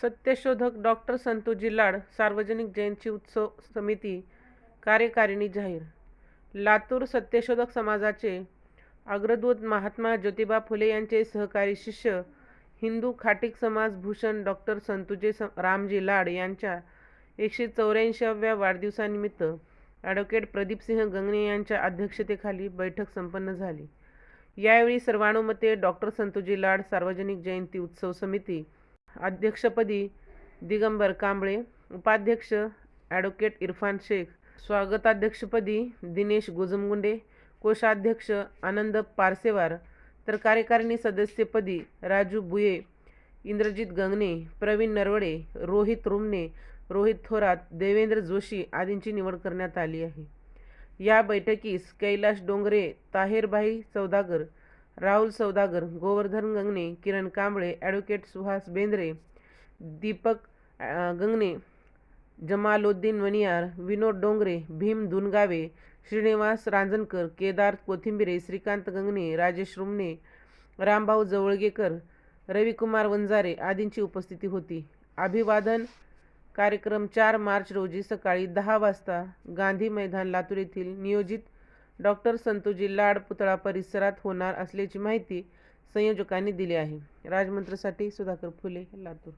सत्यशोधक डॉक्टर संतोजी लाड सार्वजनिक जयंती उत्सव समिती कार्यकारिणी जाहीर. लातूर सत्यशोधक समाजाचे अग्रदूत महात्मा ज्योतिबा फुले यांचे सहकारी शिष्य हिंदू खाटीक समाज भूषण डॉक्टर संतुजे स रामजी लाड यांच्या एकशे चौऱ्याऐंशीव्या वाढदिवसानिमित्त ॲडव्होकेट प्रदीपसिंह गंगणे यांच्या अध्यक्षतेखाली बैठक संपन्न झाली. यावेळी सर्वानुमते डॉक्टर संतोजी लाड सार्वजनिक जयंती उत्सव समिती अध्यक्षपदी दिगंबर कांबळे उपाध्यक्ष ॲडव्होकेट इरफान शेख स्वागताध्यक्षपदी दिनेश गोजमगुंडे कोषाध्यक्ष आनंद पारसेवार तर कार्यकारिणी सदस्यपदी राजू बुये इंद्रजित गंगणे प्रवीण नरवडे रोहित रुमणे रोहित थोरात देवेंद्र जोशी आदींची निवड करण्यात आली आहे. या बैठकीस कैलाश डोंगरे ताहेरभाई सौदागर राहुल सौदागर गोवर्धन गंगणे किरण कांबळे ॲडव्होकेट सुहास बेंद्रे दीपक गंगणे जमालोद्दीन वनियार विनोद डोंगरे भीम दुनगावे श्रीनिवास रांजणकर केदार कोथिंबिरे श्रीकांत गंगणे राजेश रुमणे रामभाऊ जवळगेकर रविकुमार वंजारे आदींची उपस्थिती होती. अभिवादन कार्यक्रम चार मार्च रोजी सकाळी दहा वाजता गांधी मैदान लातूर येथील नियोजित डॉक्टर संतोजी लाड पुतळा परिसरात होणार असल्याची माहिती संयोजकांनी दिली आहे. राजमंत्रसाठी सुधाकर फुले लातूर.